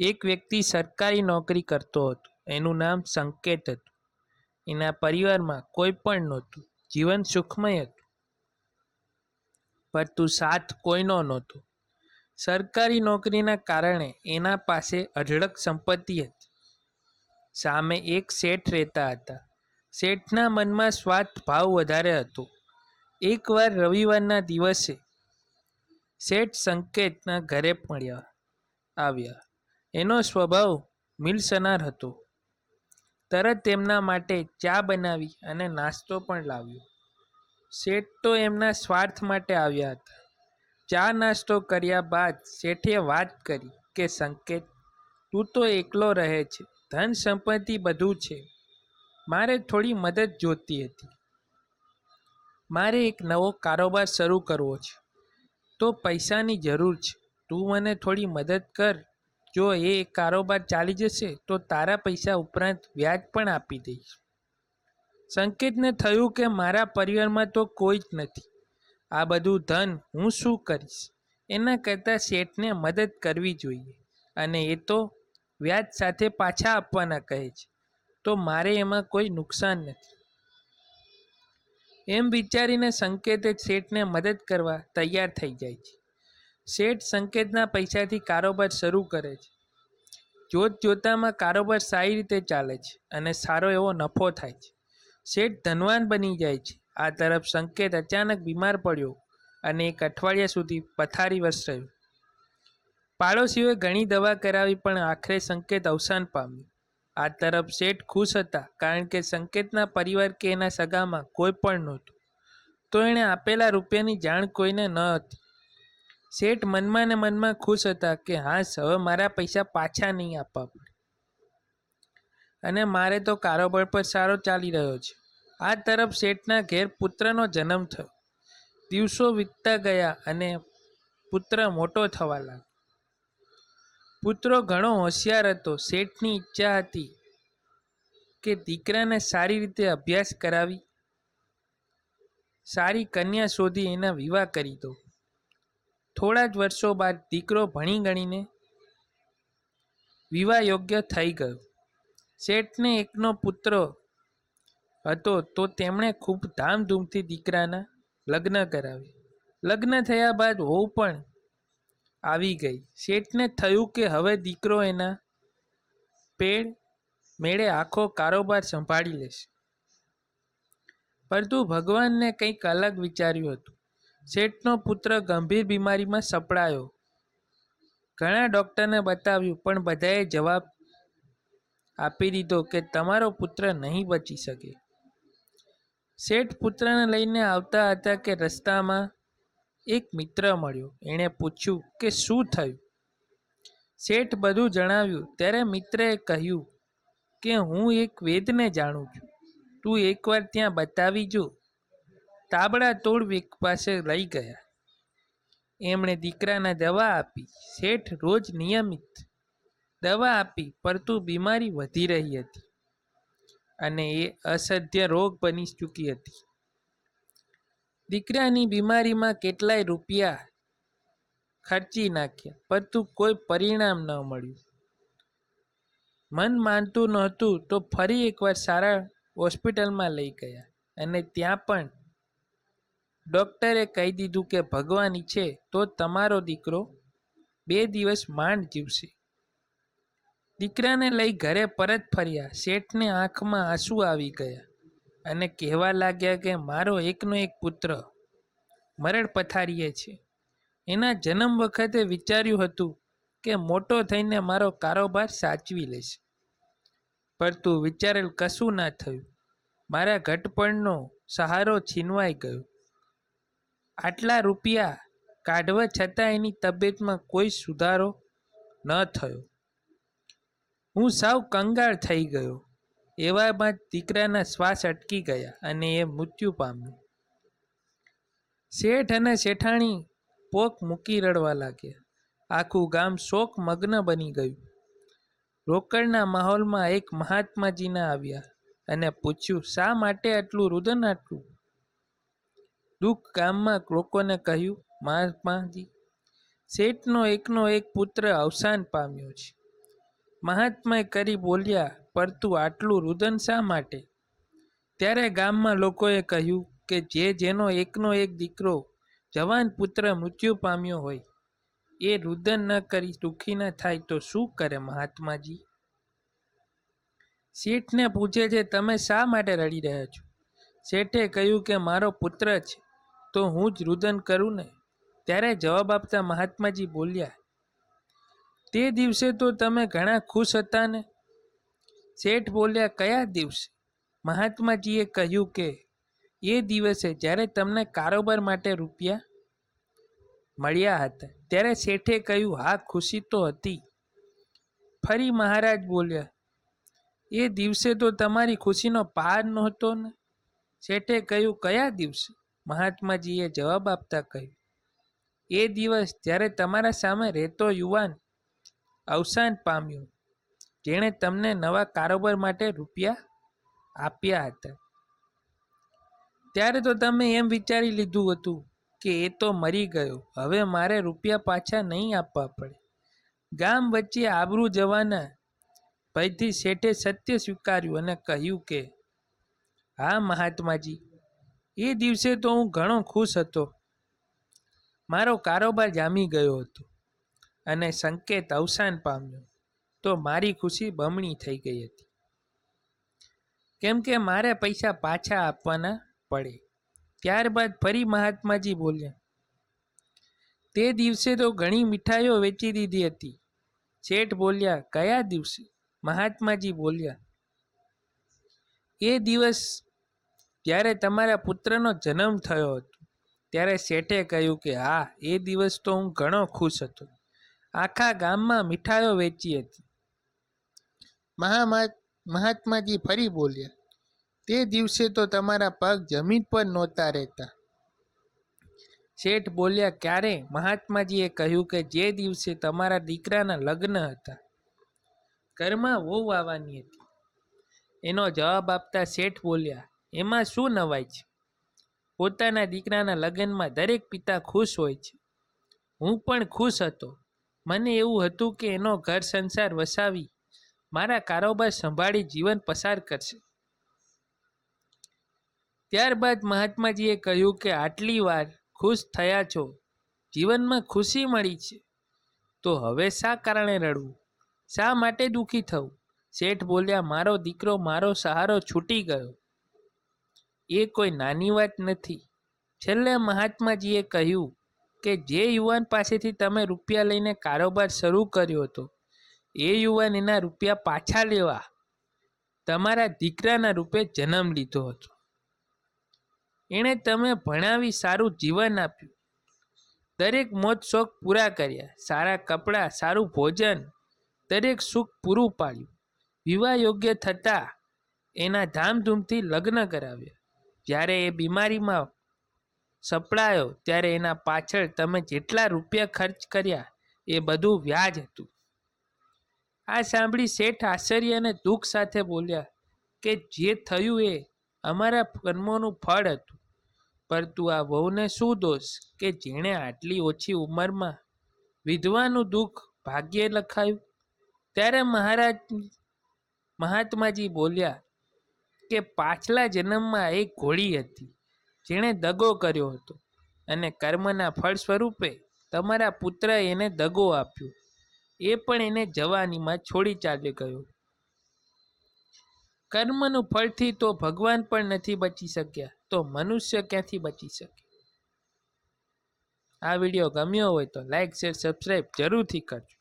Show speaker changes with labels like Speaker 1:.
Speaker 1: એક વ્યક્તિ સરકારી નોકરી કરતો હતો. એનું નામ સંકેત હતું. એના પરિવારમાં કોઈ પણ નહોતું. જીવન સુખમય હતું. પરંતુ સાથ કોઈનો નહોતો. સરકારી નોકરીના કારણે એના પાસે અઢળક સંપત્તિ હતી. સામે એક શેઠ રહેતા હતા. શેઠના મનમાં સ્વાર્થ ભાવ વધારે હતો. એકવાર રવિવારના દિવસે શેઠ સંકેતના ઘરે મળ્યા, આવ્યા. એનો સ્વભાવ મિલસનાર હતો. તરત તેમના માટે ચા બનાવી અને નાસ્તો પણ લાવ્યો. શેઠ તો એમના સ્વાર્થ માટે આવ્યા હતા. ચા નાસ્તો કર્યા બાદ શેઠે વાત કરી કે, સંકેત, તું તો એકલો રહે છે. ધન સંપત્તિ બધું છે. મારે થોડી મદદ જોતી હતી. મારે એક નવો કારોબાર શરૂ કરવો છે. તો પૈસાની જરૂર છે. તું મને થોડી મદદ કર. જો એ કારોબાર ચાલી જશે, તો તારા પૈસા ઉપરાંત વ્યાજ પણ આપી દઈશ. સંકેતને થયું કે મારા પરિવારમાં તો કોઈ જ નથી. આ બધું ધન હું શું કરીશ? એના કરતાં શેઠને મદદ કરવી જોઈએ અને એ તો વ્યાજ સાથે પાછા આપવાના કહે છે. તો મારે એમાં કોઈ નુકસાન નથી. એમ વિચારીને સંકેતે શેઠને મદદ કરવા તૈયાર થઈ જાય છે. શેઠ સંકેતના પૈસાથી કારોબાર શરૂ કરે છે. જોત જોતામાં કારોબાર સારી રીતે ચાલે છે અને સારો એવો નફો થાય છે. શેઠ ધનવાન બની જાય છે. આ તરફ સંકેત અચાનક બીમાર પડ્યો અને એક અઠવાડિયા સુધી પથારી રહ્યો પાડોશીઓએ ઘણી દવા કરાવી પણ આખરે સંકેત અવસાન પામ્યું. આ તરફ શેઠ ખુશ હતા કારણ કે સંકેતના પરિવાર કે એના સગામાં કોઈ પણ નહોતું. તો એણે આપેલા રૂપિયાની જાણ કોઈને ન હતી. શેઠ મનમાં ને મનમાં ખુશ હતા કે હાશ હવે મારા પૈસા પાછા નહીં આપવા પડે. અને મારે તો કારોબાર પર સારો ચાલી રહ્યો છે. આ તરફ શેઠના ઘેર પુત્રનો જન્મ થયો. દિવસો વીતતા ગયા અને પુત્ર મોટો થવા લાગ્યો. પુત્રો ઘણો હોશિયાર હતો. શેઠની ઈચ્છા હતી કે દીકરાને સારી રીતે અભ્યાસ કરાવી, સારી કન્યા શોધી એના વિવાહ કરી દો થોડા જ વર્ષો બાદ દીકરો ભણી ગણીને વિવાહ યોગ્ય થઈ ગયો. શેઠને એકનો પુત્ર હતો તો તેમણે ખૂબ ધામધૂમથી દીકરાના લગ્ન કરાવ્યા. લગ્ન થયા બાદ વહુ પણ આવી ગઈ. શેઠને થયું કે હવે દીકરો એના પેડ મેળે આખો કારોબાર સંભાળી લેશે. પરંતુ ભગવાનને કંઈક અલગ વિચાર્યું હતું. શેઠનો પુત્ર ગંભીર બીમારીમાં સપડાયો. ઘણા ડૉક્ટરને બતાવ્યું, પણ બધાએ જવાબ આપી દીધો કે તમારો પુત્ર નહીં બચી શકે. શેઠ પુત્રને લઈને આવતા હતા કે રસ્તામાં એક મિત્ર મળ્યો. એણે પૂછ્યું કે શું થયું? શેઠ બધું જણાવ્યું. ત્યારે મિત્રએ કહ્યું કે હું એક વેદને જાણું છું. તું એકવાર ત્યાં બતાવી જો તાબડા તોડ પાસે લઈ ગયા. એમણે દીકરાને દવા આપી. શેઠ રોજ નિયમિત દવા આપી, પરતું બીમારી વધી રહી હતી અને એ અસધ્ય રોગ બની ચૂકી હતી. દીકરાની બીમારીમાં કેટલાય રૂપિયા ખર્ચી નાખ્યા, પરંતુ કોઈ પરિણામ ન મળ્યું. મન માનતું નહોતું તો ફરી એકવાર સારા હોસ્પિટલમાં લઈ ગયા અને ત્યાં પણ ડૉક્ટરે કહી દીધું કે ભગવાન ઈચ્છે તો તમારો દીકરો બે દિવસ માંડ જીવશે. દીકરાને લઈ ઘરે પરત ફર્યા. શેઠને આંખમાં આંસુ આવી ગયા અને કહેવા લાગ્યા કે મારો એકનો એક પુત્ર મરણ પથારીએ છે. એના જન્મ વખતે વિચાર્યું હતું કે મોટો થઈને મારો કારોબાર સાચવી લેશે. પરંતુ વિચારેલ કશું ના થયું. મારા ઘટપણનો સહારો છીનવાઈ ગયો. આટલા રૂપિયા કાઢવા છતાં એની તબિયતમાં કોઈ સુધારો ન થયો. હું સાવ કંગાળ થઈ ગયો. એવામાં દીકરાના શ્વાસ અટકી ગયા અને એ મૃત્યુ પામ્યું. શેઠ અને શેઠાણી પોક મૂકી રડવા લાગ્યા. આખું ગામ શોક મગ્ન બની ગયું. રોકડના માહોલમાં એક મહાત્માજીના આવ્યા અને પૂછ્યું, શા માટે આટલું રુદન આટલું? દુઃખ ગામમાં લોકોને કહ્યું મહાત્માજી શેઠનો એકનો એક પુત્ર અવસાન પામ્યો છે. મહાત્માએ કરી બોલ્યા પરતું આટલું રુદન શા માટે? ત્યારે ગામમાં લોકોએ કહ્યું કે, જે જેનો એકનો એક દીકરો જવાન પુત્ર મૃત્યુ પામ્યો હોય, એ રુદન ન કરી દુઃખી ન થાય તો શું કરે મહાત્માજી? શેઠને પૂછે છે, તમે શા માટે રડી રહ્યા છો? શેઠે કહ્યું કે, મારો પુત્ર છે. તો હું જ રુદન કરું ને? ત્યારે જવાબ આપતા મહાત્માજી બોલ્યા, તે દિવસે તો તમે ઘણા ખુશ હતા ને? શેઠ બોલ્યા, કયા દિવસે? મહાત્માજીએ કહ્યું કે, એ દિવસે જ્યારે તમને કારોબાર માટે રૂપિયા મળ્યા હતા, ત્યારે શેઠે કહ્યું, હા, ખુશી તો હતી. ફરી મહારાજ બોલ્યા, એ દિવસે તો તમારી ખુશીનો પાર નહોતો ને? શેઠે કહ્યું, કયા દિવસે? મહાત્માજીએ જવાબ આપતા કહ્યું, એ દિવસ જ્યારે તમારા સામે રહેતો યુવાન અવસાન પામ્યું, જેણે તમને નવા કારોબાર માટે રૂપિયા આપ્યા હતા. ત્યારે તો તમે એમ વિચારી લીધું હતું કે એ તો મરી ગયો, હવે મારે રૂપિયા પાછા નહીં આપવા પડે. ગામ વચ્ચે આબરૂ જવાના ભયથી શેઠે સત્ય સ્વીકાર્યું અને કહ્યું કે, હા મહાત્માજી એ દિવસે તો હું ઘણો ખુશ હતો. મારો કારોબાર જામી ગયો હતો અને સંકેત અવસાન પામ્યો તો મારી ખુશી બમણી થઈ ગઈ હતી. કેમ કે મારે પૈસા પાછા આપવાના પડે. ત્યારબાદ ફરી મહાત્માજી બોલ્યા, તે દિવસે તો ઘણી મીઠાઈઓ વેચી દીધી હતી. શેઠ બોલ્યા, કયા દિવસે? મહાત્માજી બોલ્યા, એ દિવસ જ્યારે તમારા પુત્રનો જન્મ થયો હતો. ત્યારે શેઠે કહ્યું કે, હા, એ દિવસ તો હું ઘણો ખુશ હતો. આખા ગામમાં મીઠાઈઓ વેચી હતી. મહાત્માજી ફરી બોલ્યા, તે દિવસે તો તમારા પગ જમીન પર નહોતા રહેતા. શેઠ બોલ્યા, ક્યારે? મહાત્માજીએ કહ્યું કે, જે દિવસે તમારા દીકરાના લગ્ન હતા, ઘરમાં વહુ આવવાની હતી. એનો જવાબ આપતા શેઠ બોલ્યા એમાં શું નવાય છે? પોતાના દીકરાના લગ્નમાં દરેક પિતા ખુશ હોય છે. હું પણ ખુશ હતો. મને એવું હતું કે એનો ઘર સંસાર વસાવી મારા કારોબાર સંભાળી જીવન પસાર કરશે. ત્યારબાદ મહાત્માજીએ કહ્યું કે આટલી વાર ખુશ થયા છો, જીવનમાં ખુશી મળી છે. તો હવે શા કારણે રડવું? શા માટે દુઃખી થવું? શેઠ બોલ્યા, મારો દીકરો મારો સહારો છૂટી ગયો. એ કોઈ નાની વાત નથી. છેલ્લે મહાત્માજીએ કહ્યું કે જે યુવાન પાસેથી તમે રૂપિયા લઈને કારોબાર શરૂ કર્યો હતો, એ યુવાન એના રૂપિયા પાછા લેવા. તમારા દીકરાના રૂપે જન્મ લીધો હતો. એણે તમે ભણાવી સારું જીવન આપ્યું. દરેક મોજ શોખ પૂરા કર્યા. સારા કપડાં, સારું ભોજન, દરેક સુખ પૂરું પાડ્યું. વિવાહ યોગ્ય થતાં એના ધામધૂમથી લગ્ન કરાવ્યા. જ્યારે એ બીમારીમાં સપડાયો, ત્યારે એના પાછળ તમે જેટલા રૂપિયા ખર્ચ કર્યા, એ બધું વ્યાજ હતું. આ સાંભળી શેઠ આશ્ચર્ય અને દુઃખ સાથે બોલ્યા કે જે થયું એ અમારા કર્મોનું ફળ હતું. પરંતુ આ વહુને શું દોષ કે જેણે આટલી ઓછી ઉંમરમાં વિધવાનું દુઃખ ભાગ્યે લખાયું? ત્યારે મહારાજ, મહાત્માજી બોલ્યા કે પાછલા જન્મમાં એક ઘોડી હતી, જેણે દગો કર્યો હતો અને કર્મના ફળ સ્વરૂપે તમારા પુત્ર એને દગો આપ્યો. એ પણ એને જવાનીમાં છોડી ચાલ્યો ગયો. કર્મનું ફળથી તો ભગવાન પણ નથી બચી શક્યા, તો મનુષ્ય ક્યાંથી બચી શકે? આ વીડિયો ગમ્યો હોય તો લાઈક, શેર, સબસ્ક્રાઈબ જરૂરથી કરજો.